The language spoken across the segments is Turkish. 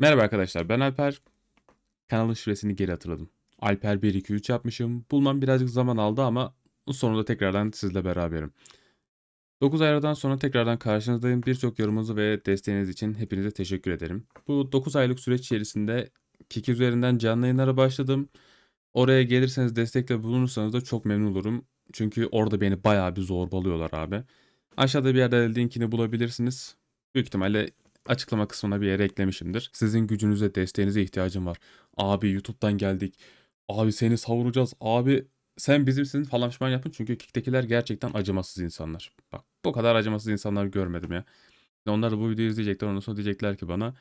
Merhaba arkadaşlar ben Alper. Kanalın şifresini geri hatırladım. Alper 123 yapmışım. Bulmam birazcık zaman aldı ama sonunda tekrardan sizle beraberim. 9 aylardan sonra tekrardan karşınızdayım. Birçok yorumunuzu ve desteğiniz için hepinize teşekkür ederim. Bu 9 aylık süreç içerisinde Kik üzerinden canlı yayınlara başladım. Oraya gelirseniz destekle bulunursanız da çok memnun olurum. Çünkü orada beni bayağı bir zorbalıyorlar abi. Aşağıda bir yerde linkini bulabilirsiniz. Büyük ihtimalle açıklama kısmına bir yere eklemişimdir. Sizin gücünüze, desteğinize ihtiyacım var. Abi YouTube'dan geldik. Abi seni savuracağız. Abi sen bizimsin falan pişman yapın. Çünkü Kick'tekiler gerçekten acımasız insanlar. Bak bu kadar acımasız insanlar görmedim ya. Onlar da bu videoyu izleyecekler. Ondan sonra diyecekler ki bana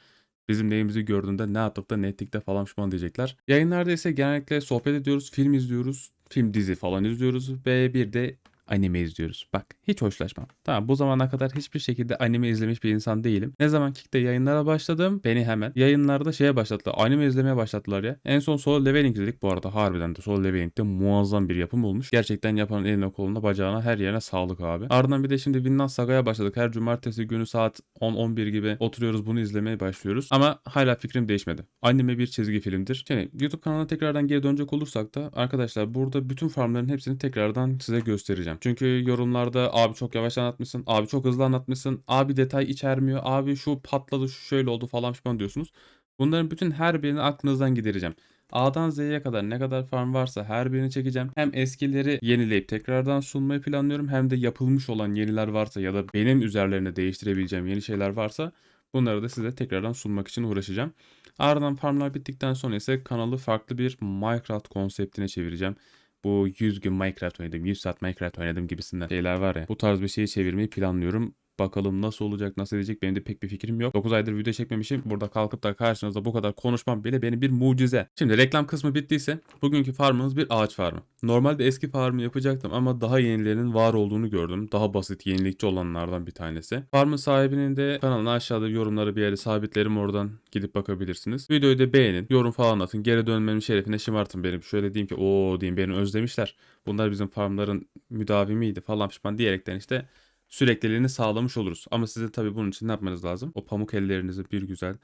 bizim neyimizi gördüğünde ne yaptık da ne ettik de falan pişman diyecekler. Yayınlarda ise genellikle sohbet ediyoruz, film izliyoruz, film dizi falan izliyoruz ve bir de anime izliyoruz. Bak hiç hoşlaşmam. Tamam bu zamana kadar hiçbir şekilde anime izlemiş bir insan değilim. Ne zaman Kick'te yayınlara başladım beni hemen yayınlarda şeye başlattılar. Anime izlemeye başlattılar ya. En son Solo Leveling izledik bu arada harbiden de Solo Leveling'de muazzam bir yapım olmuş. Gerçekten yapanın eline koluna bacağına her yerine sağlık abi. Ardından bir de şimdi Vinland Saga'ya başladık. Her cumartesi günü saat 10-11 gibi oturuyoruz bunu izlemeye başlıyoruz. Ama hala fikrim değişmedi. Anime bir çizgi filmdir. Şimdi YouTube kanalına tekrardan geri dönecek olursak da arkadaşlar burada bütün farmların hepsini tekrardan size göstereceğim. Çünkü yorumlarda abi çok yavaş anlatmışsın, abi çok hızlı anlatmışsın, abi detay içermiyor, abi şu patladı, şu şöyle oldu falan pişman diyorsunuz. Bunların bütün her birini aklınızdan gidereceğim. A'dan Z'ye kadar ne kadar farm varsa her birini çekeceğim. Hem eskileri yenileyip tekrardan sunmayı planlıyorum hem de yapılmış olan yeniler varsa ya da benim üzerlerine değiştirebileceğim yeni şeyler varsa bunları da size tekrardan sunmak için uğraşacağım. Ardından farmlar bittikten sonra ise kanalı farklı bir Minecraft konseptine çevireceğim bu 100 gün Minecraft oynadım, 100 saat Minecraft oynadım gibisinden şeyler var ya. Bu tarz bir şeyi çevirmeyi planlıyorum. Bakalım nasıl olacak, nasıl edecek benim de pek bir fikrim yok. 9 aydır video çekmemişim. Burada kalkıp da karşınızda bu kadar konuşmam bile benim bir mucize. Şimdi reklam kısmı bittiyse bugünkü farmımız bir ağaç farmı. Normalde eski farmı yapacaktım ama daha yenilerinin var olduğunu gördüm. Daha basit, yenilikçi olanlardan bir tanesi. Farmın sahibinin de kanalına aşağıda yorumları bir yere sabitlerim oradan gidip bakabilirsiniz. Videoyu da beğenin, yorum falan atın. Geri dönmemin şerefine şımartın benim. Şöyle diyeyim ki o diyeyim beni özlemişler. Bunlar bizim farmların müdavimiydi falan pişman diyerekten işte sürekliliğini sağlamış oluruz. Ama size tabii bunun için ne yapmanız lazım? O pamuk ellerinizi bir güzel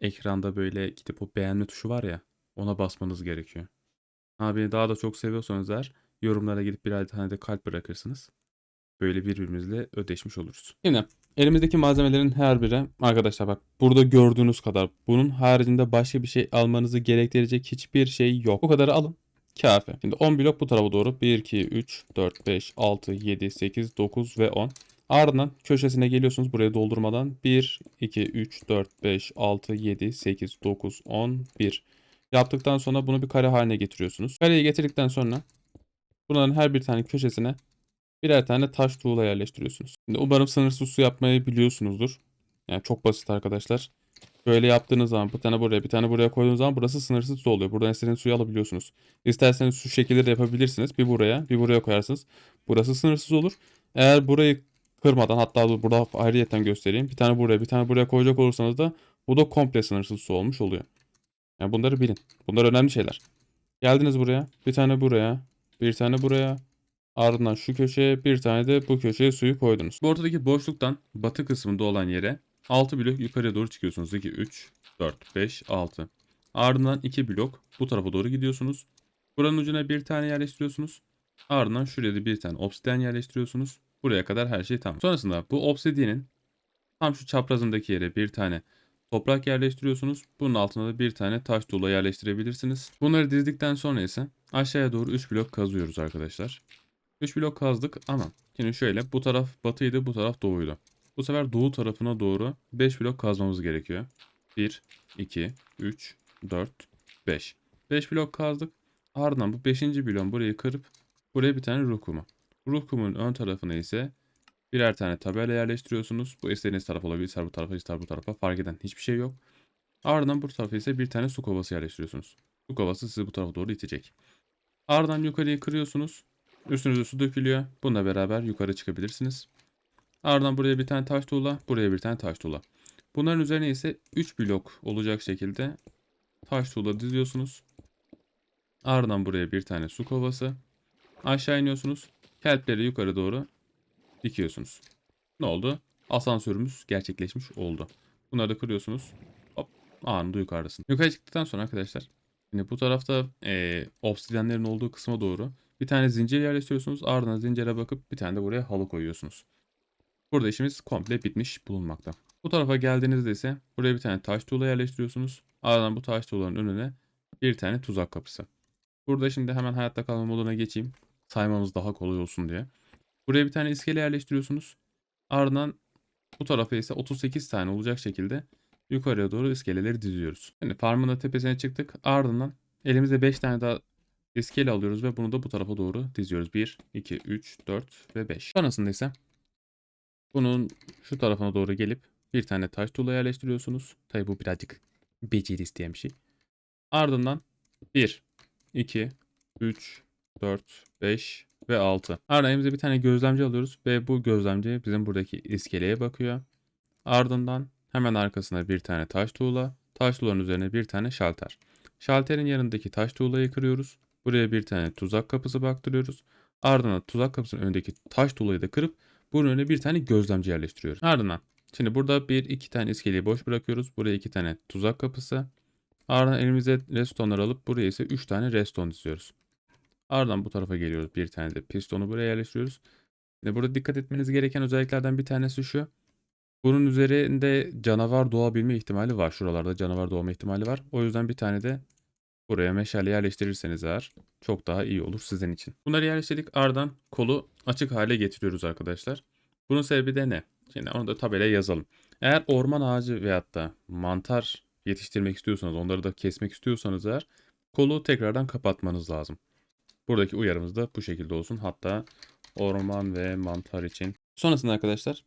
ekranda böyle gidip o beğenme tuşu var ya ona basmanız gerekiyor. Ha daha da çok seviyorsanız eğer yorumlara gidip birer tane de kalp bırakırsınız. Böyle birbirimizle ödeşmiş oluruz. Yine elimizdeki malzemelerin her biri arkadaşlar bak burada gördüğünüz kadar bunun haricinde başka bir şey almanızı gerektirecek hiçbir şey yok. Bu kadarı alın. Kafi. Şimdi 10 blok bu tarafa doğru. 1, 2, 3, 4, 5, 6, 7, 8, 9 ve 10. Ardından köşesine geliyorsunuz buraya doldurmadan. 1, 2, 3, 4, 5, 6, 7, 8, 9, 10, 1. Yaptıktan sonra bunu bir kare haline getiriyorsunuz. Kareyi getirdikten sonra bunların her bir tane köşesine birer tane taş tuğla yerleştiriyorsunuz. Şimdi umarım sınırsız su yapmayı biliyorsunuzdur. Yani çok basit arkadaşlar. Böyle yaptığınız zaman bir tane buraya bir tane buraya koyduğunuz zaman burası sınırsız su oluyor. Buradan istediğiniz suyu alabiliyorsunuz. İsterseniz şu şekilde de yapabilirsiniz. Bir buraya bir buraya koyarsınız. Burası sınırsız olur. Eğer burayı kırmadan hatta burada ayrıyeten göstereyim. Bir tane buraya bir tane buraya koyacak olursanız da bu da komple sınırsız su olmuş oluyor. Yani bunları bilin. Bunlar önemli şeyler. Geldiniz buraya. Bir tane buraya. Bir tane buraya. Ardından şu köşeye bir tane de bu köşeye suyu koydunuz. Bu ortadaki boşluktan batı kısmında olan yere 6 blok yukarıya doğru çıkıyorsunuz. 2, 3, 4, 5, 6. Ardından 2 blok bu tarafa doğru gidiyorsunuz. Buranın ucuna bir tane yerleştiriyorsunuz. Ardından şuraya da bir tane obsidian yerleştiriyorsunuz. Buraya kadar her şey tamam. Sonrasında bu obsidian'in tam şu çaprazındaki yere bir tane toprak yerleştiriyorsunuz. Bunun altına da bir tane taş tuğla yerleştirebilirsiniz. Bunları dizdikten sonra ise aşağıya doğru 3 blok kazıyoruz arkadaşlar. 3 blok kazdık ama şimdi şöyle bu taraf batıydı bu taraf doğuydu. Bu sefer doğu tarafına doğru 5 blok kazmamız gerekiyor. 1, 2, 3, 4, 5. 5 blok kazdık. Ardından bu 5. blok burayı kırıp buraya bir tane ruh kumu. Ruh kumunun ön tarafına ise birer tane tabela yerleştiriyorsunuz. Bu istediğiniz taraf olabilir. İster bu tarafa ister bu tarafa fark eden hiçbir şey yok. Ardından bu tarafa ise bir tane su kovası yerleştiriyorsunuz. Su kovası sizi bu tarafa doğru itecek. Ardından yukarıyı kırıyorsunuz. Üstünüze su dökülüyor. Bununla beraber yukarı çıkabilirsiniz. Ardından buraya bir tane taş tuğla, buraya bir tane taş tuğla. Bunların üzerine ise 3 blok olacak şekilde taş tuğla diziyorsunuz. Ardından buraya bir tane su kovası. Aşağı iniyorsunuz. Kelpleri yukarı doğru dikiyorsunuz. Ne oldu? Asansörümüz gerçekleşmiş oldu. Bunları da kırıyorsunuz. Hop. anında yukarıdasın. Yukarı çıktıktan sonra arkadaşlar Şimdi bu tarafta eee obsidyenlerin olduğu kısma doğru bir tane zincir yerleştiriyorsunuz. Ardından zincire bakıp bir tane de buraya halı koyuyorsunuz. Burada işimiz komple bitmiş bulunmakta. Bu tarafa geldiğinizde ise buraya bir tane taş tuğla yerleştiriyorsunuz. Ardından bu taş tuğlanın önüne bir tane tuzak kapısı. Burada şimdi hemen hayatta kalma moduna geçeyim. Saymamız daha kolay olsun diye. Buraya bir tane iskele yerleştiriyorsunuz. Ardından bu tarafa ise 38 tane olacak şekilde yukarıya doğru iskeleleri diziyoruz. Şimdi farmın da tepesine çıktık. Ardından elimizde 5 tane daha iskele alıyoruz ve bunu da bu tarafa doğru diziyoruz. 1, 2, 3, 4 ve 5. Sonrasında ise bunun şu tarafına doğru gelip bir tane taş tuğla yerleştiriyorsunuz. Tabi bu birazcık beceri isteyen bir şey. Ardından 1, 2, 3, 4, 5 ve 6. Ardından elimize bir tane gözlemci alıyoruz ve bu gözlemci bizim buradaki iskeleye bakıyor. Ardından hemen arkasına bir tane taş tuğla, taş tuğlanın üzerine bir tane şalter. Şalterin yanındaki taş tuğlayı kırıyoruz. Buraya bir tane tuzak kapısı baktırıyoruz. Ardından tuzak kapısının önündeki taş tuğlayı da kırıp bunun önüne bir tane gözlemci yerleştiriyoruz. Ardından şimdi burada bir iki tane iskeleyi boş bırakıyoruz. Buraya iki tane tuzak kapısı. Ardından elimize restonlar alıp buraya ise 3 tane reston diziyoruz. Ardından bu tarafa geliyoruz. Bir tane de pistonu buraya yerleştiriyoruz. Şimdi burada dikkat etmeniz gereken özelliklerden bir tanesi şu. Bunun üzerinde canavar doğabilme ihtimali var. Şuralarda canavar doğma ihtimali var. O yüzden bir tane de buraya meşale yerleştirirseniz eğer çok daha iyi olur sizin için. Bunları yerleştirdik. Ardından kolu açık hale getiriyoruz arkadaşlar. Bunun sebebi de ne? Şimdi onu da tabelaya yazalım. Eğer orman ağacı veyahut da mantar yetiştirmek istiyorsanız, onları da kesmek istiyorsanız eğer kolu tekrardan kapatmanız lazım. Buradaki uyarımız da bu şekilde olsun. Hatta orman ve mantar için. Sonrasında arkadaşlar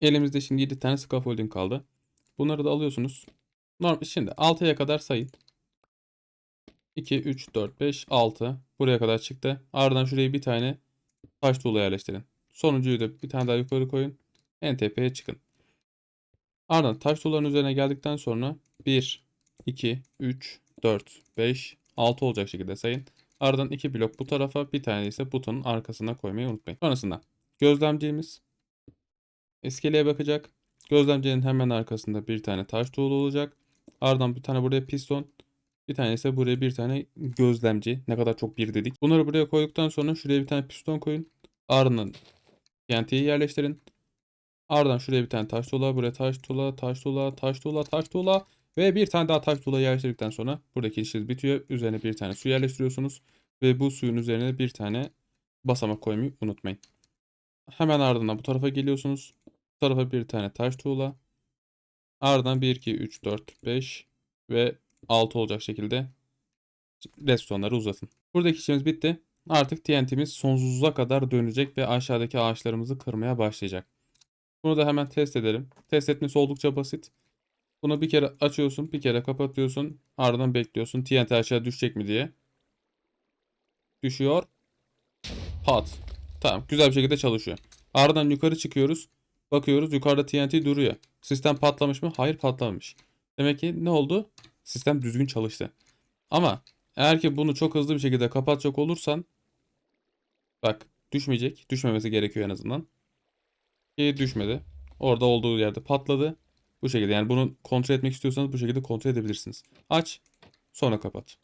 elimizde şimdi 7 tane scaffolding kaldı. Bunları da alıyorsunuz. Normal, şimdi 6'ya kadar sayın. 2, 3, 4, 5, 6. Buraya kadar çıktı. Ardından şuraya bir tane taş tuğla yerleştirin. Sonuncuyu da bir tane daha yukarı koyun. En tepeye çıkın. Ardından taş tuğların üzerine geldikten sonra 1, 2, 3, 4, 5, 6 olacak şekilde sayın. Ardından 2 blok bu tarafa bir tane ise butonun arkasına koymayı unutmayın. Sonrasında gözlemciğimiz iskeleye bakacak. Gözlemcinin hemen arkasında bir tane taş tuğla olacak. Ardından bir tane buraya piston. Bir tane ise buraya bir tane gözlemci. Ne kadar çok bir dedik. Bunları buraya koyduktan sonra şuraya bir tane piston koyun. Ardından TNT'yi yerleştirin. Ardından şuraya bir tane taş tuğla, buraya taş tuğla, taş tuğla, taş tuğla, taş tuğla ve bir tane daha taş tuğla yerleştirdikten sonra buradaki işiniz bitiyor. Üzerine bir tane su yerleştiriyorsunuz ve bu suyun üzerine bir tane basamak koymayı unutmayın. Hemen ardından bu tarafa geliyorsunuz. Bu tarafa bir tane taş tuğla. Ardından 1, 2, 3, 4, 5 ve 6 olacak şekilde restonları uzatın. Buradaki işimiz bitti. Artık TNT'miz sonsuza kadar dönecek ve aşağıdaki ağaçlarımızı kırmaya başlayacak. Bunu da hemen test edelim. Test etmesi oldukça basit. Bunu bir kere açıyorsun, bir kere kapatıyorsun. Ardından bekliyorsun TNT aşağı düşecek mi diye. Düşüyor. Pat. Tamam, güzel bir şekilde çalışıyor. Ardından yukarı çıkıyoruz. Bakıyoruz yukarıda TNT duruyor. Sistem patlamış mı? Hayır patlamamış. Demek ki ne oldu? Sistem düzgün çalıştı. Ama eğer ki bunu çok hızlı bir şekilde kapatacak olursan bak düşmeyecek. Düşmemesi gerekiyor en azından. Ki düşmedi. Orada olduğu yerde patladı. Bu şekilde yani bunu kontrol etmek istiyorsanız bu şekilde kontrol edebilirsiniz. Aç. Sonra kapat.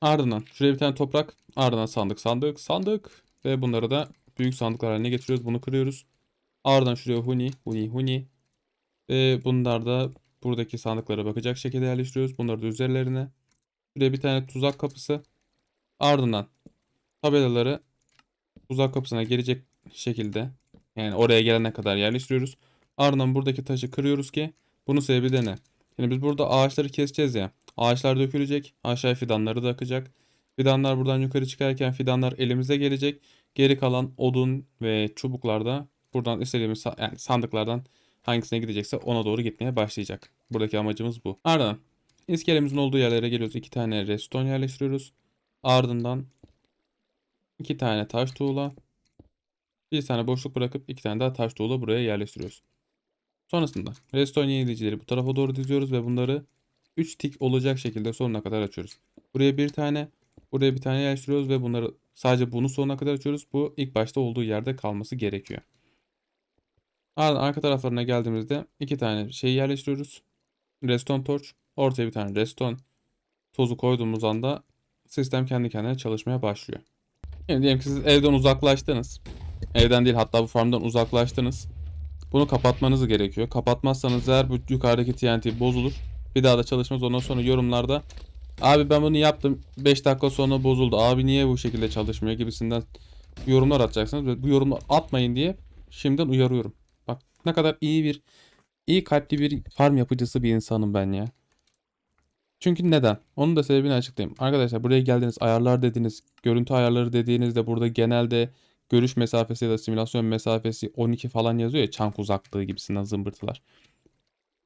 Ardından şuraya bir tane toprak. Ardından sandık sandık sandık. Ve bunları da büyük sandıklar haline getiriyoruz. Bunu kırıyoruz. Ardından şuraya huni huni huni. Ve bunlar da buradaki sandıklara bakacak şekilde yerleştiriyoruz. Bunları da üzerlerine. Şuraya bir tane tuzak kapısı. Ardından tabelaları tuzak kapısına gelecek şekilde yani oraya gelene kadar yerleştiriyoruz. Ardından buradaki taşı kırıyoruz ki bunun sebebi de ne? Şimdi biz burada ağaçları keseceğiz ya. Ağaçlar dökülecek. Aşağıya fidanları da akacak. Fidanlar buradan yukarı çıkarken fidanlar elimize gelecek. Geri kalan odun ve çubuklar da buradan istediğimiz yani sandıklardan hangisine gidecekse ona doğru gitmeye başlayacak. Buradaki amacımız bu. Ardından iskelemizin olduğu yerlere geliyoruz. İki tane reston yerleştiriyoruz. Ardından iki tane taş tuğla. Bir tane boşluk bırakıp iki tane daha taş tuğla buraya yerleştiriyoruz. Sonrasında redstone yenileyicileri bu tarafa doğru diziyoruz ve bunları 3 tik olacak şekilde sonuna kadar açıyoruz. Buraya bir tane, buraya bir tane yerleştiriyoruz ve bunları sadece bunu sonuna kadar açıyoruz. Bu ilk başta olduğu yerde kalması gerekiyor. Ardından arka taraflarına geldiğimizde iki tane şey yerleştiriyoruz. Redstone torch. ortaya bir tane redstone tozu koyduğumuz anda sistem kendi kendine çalışmaya başlıyor. Yani diyelim ki siz evden uzaklaştınız. Evden değil hatta bu farmdan uzaklaştınız. Bunu kapatmanız gerekiyor. Kapatmazsanız eğer bu yukarıdaki TNT bozulur. Bir daha da çalışmaz. Ondan sonra yorumlarda abi ben bunu yaptım 5 dakika sonra bozuldu. Abi niye bu şekilde çalışmıyor gibisinden yorumlar atacaksınız. Bu yorumlar atmayın diye şimdiden uyarıyorum. Ne kadar iyi bir iyi kalpli bir farm yapıcısı bir insanım ben ya. Çünkü neden? Onun da sebebini açıklayayım. Arkadaşlar buraya geldiniz ayarlar dediniz. Görüntü ayarları dediğinizde burada genelde görüş mesafesi ya da simülasyon mesafesi 12 falan yazıyor ya çank uzaklığı gibisinden zımbırtılar.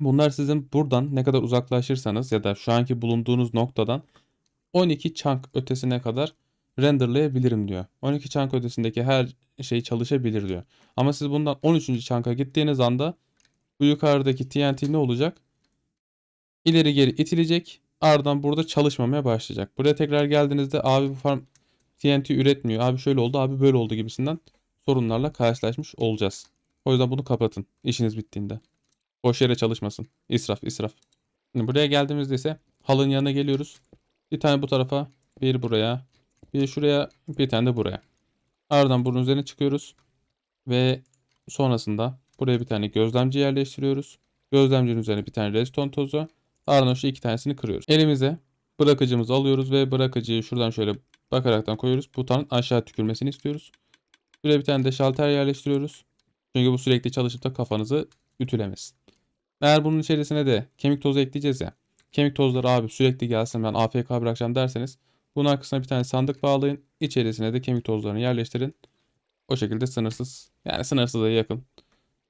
Bunlar sizin buradan ne kadar uzaklaşırsanız ya da şu anki bulunduğunuz noktadan 12 çank ötesine kadar renderlayabilirim diyor. 12 çank ötesindeki her şey çalışabilir diyor. Ama siz bundan 13. çanka gittiğiniz anda bu yukarıdaki TNT ne olacak? İleri geri itilecek. Ardından burada çalışmamaya başlayacak. Buraya tekrar geldiğinizde abi bu farm TNT üretmiyor. Abi şöyle oldu, abi böyle oldu gibisinden sorunlarla karşılaşmış olacağız. O yüzden bunu kapatın işiniz bittiğinde. Boş yere çalışmasın. İsraf, israf. Şimdi buraya geldiğimizde ise halının yanına geliyoruz. Bir tane bu tarafa, bir buraya, bir şuraya, bir tane de buraya. Ardından bunun üzerine çıkıyoruz. Ve sonrasında buraya bir tane gözlemci yerleştiriyoruz. Gözlemcinin üzerine bir tane redstone tozu. Ardından şu iki tanesini kırıyoruz. Elimize bırakıcımızı alıyoruz ve bırakıcıyı şuradan şöyle bakaraktan koyuyoruz. Butonun aşağı tükürmesini istiyoruz. Buraya bir tane de şalter yerleştiriyoruz. Çünkü bu sürekli çalışıp da kafanızı ütülemesin. Eğer bunun içerisine de kemik tozu ekleyeceğiz ya. Kemik tozları abi sürekli gelsin ben AFK bırakacağım derseniz bunun arkasına bir tane sandık bağlayın. İçerisine de kemik tozlarını yerleştirin. O şekilde sınırsız yani sınırsıza yakın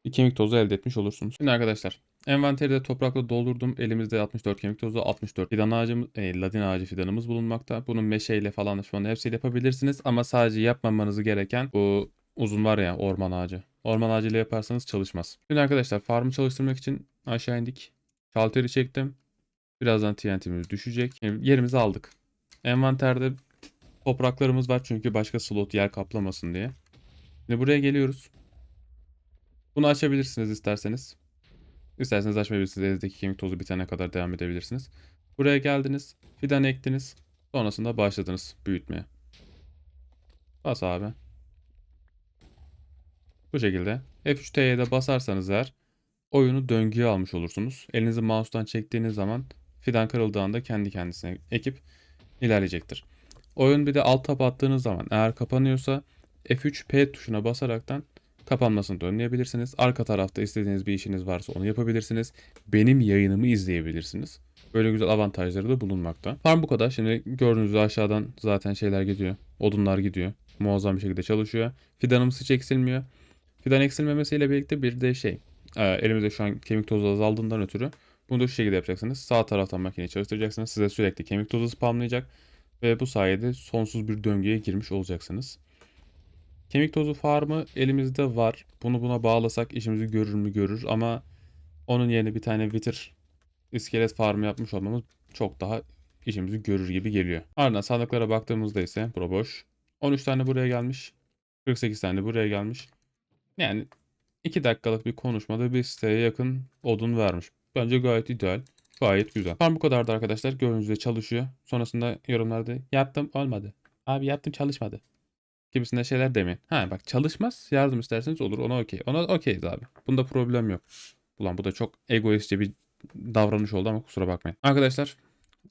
bir kemik tozu elde etmiş olursunuz. Şimdi arkadaşlar envanteri de toprakla doldurdum. Elimizde 64 kemik tozu, 64 fidan ağacımız, e, ladin ağacı fidanımız bulunmakta. Bunun meşeyle falan şu anda hepsiyle yapabilirsiniz ama sadece yapmamanız gereken bu uzun var ya orman ağacı. Orman ağacıyla yaparsanız çalışmaz. Şimdi arkadaşlar farmı çalıştırmak için aşağı indik. Şalteri çektim. Birazdan TNT'miz düşecek. Yani yerimizi aldık. Envanterde topraklarımız var çünkü başka slot yer kaplamasın diye. Şimdi buraya geliyoruz. Bunu açabilirsiniz isterseniz. İsterseniz açmayabilirsiniz. Elinizdeki kemik tozu bitene kadar devam edebilirsiniz. Buraya geldiniz. Fidan ektiniz. Sonrasında başladınız büyütmeye. Bas abi. Bu şekilde. F3T'ye de basarsanız eğer oyunu döngüye almış olursunuz. Elinizi mouse'dan çektiğiniz zaman fidan kırıldığında kendi kendisine ekip ilerleyecektir. Oyun bir de alt tab attığınız zaman eğer kapanıyorsa F3P tuşuna basaraktan kapanmasını da önleyebilirsiniz. Arka tarafta istediğiniz bir işiniz varsa onu yapabilirsiniz. Benim yayınımı izleyebilirsiniz. Böyle güzel avantajları da bulunmakta. Farm bu kadar. Şimdi gördüğünüz aşağıdan zaten şeyler gidiyor. Odunlar gidiyor. Muazzam bir şekilde çalışıyor. Fidanımız hiç eksilmiyor. Fidan eksilmemesiyle birlikte bir de şey. e, Elimizde şu an kemik tozu azaldığından ötürü bunu da şu şekilde yapacaksınız. Sağ taraftan makineyi çalıştıracaksınız. Size sürekli kemik tozu spamlayacak. Ve bu sayede sonsuz bir döngüye girmiş olacaksınız. Kemik tozu farmı elimizde var. Bunu buna bağlasak işimizi görür mü görür ama onun yerine bir tane Wither iskelet farmı yapmış olmamız çok daha işimizi görür gibi geliyor. Ardından sandıklara baktığımızda ise bura boş. 13 tane buraya gelmiş. 48 tane buraya gelmiş. Yani 2 dakikalık bir konuşmada bir siteye yakın odun vermiş. Bence gayet ideal. Gayet güzel. Farm bu kadardı arkadaşlar. Gördüğünüz çalışıyor. Sonrasında yorumlarda yaptım olmadı. Abi yaptım çalışmadı gibisinden şeyler demeyin. Ha bak çalışmaz yardım isterseniz olur ona okey. Ona okeyiz abi. Bunda problem yok. Ulan bu da çok egoistçe bir davranış oldu ama kusura bakmayın. Arkadaşlar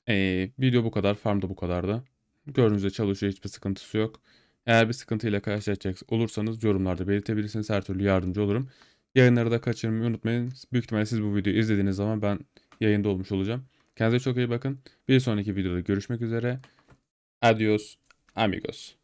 eee, video bu kadar. Farm da bu kadardı. Gördüğünüz çalışıyor. Hiçbir sıkıntısı yok. Eğer bir sıkıntıyla karşılaşacak olursanız yorumlarda belirtebilirsiniz. Her türlü yardımcı olurum. Yayınları da kaçırmayı unutmayın. Büyük ihtimalle siz bu videoyu izlediğiniz zaman ben yayında olmuş olacağım. Kendinize çok iyi bakın. Bir sonraki videoda görüşmek üzere. Adios amigos.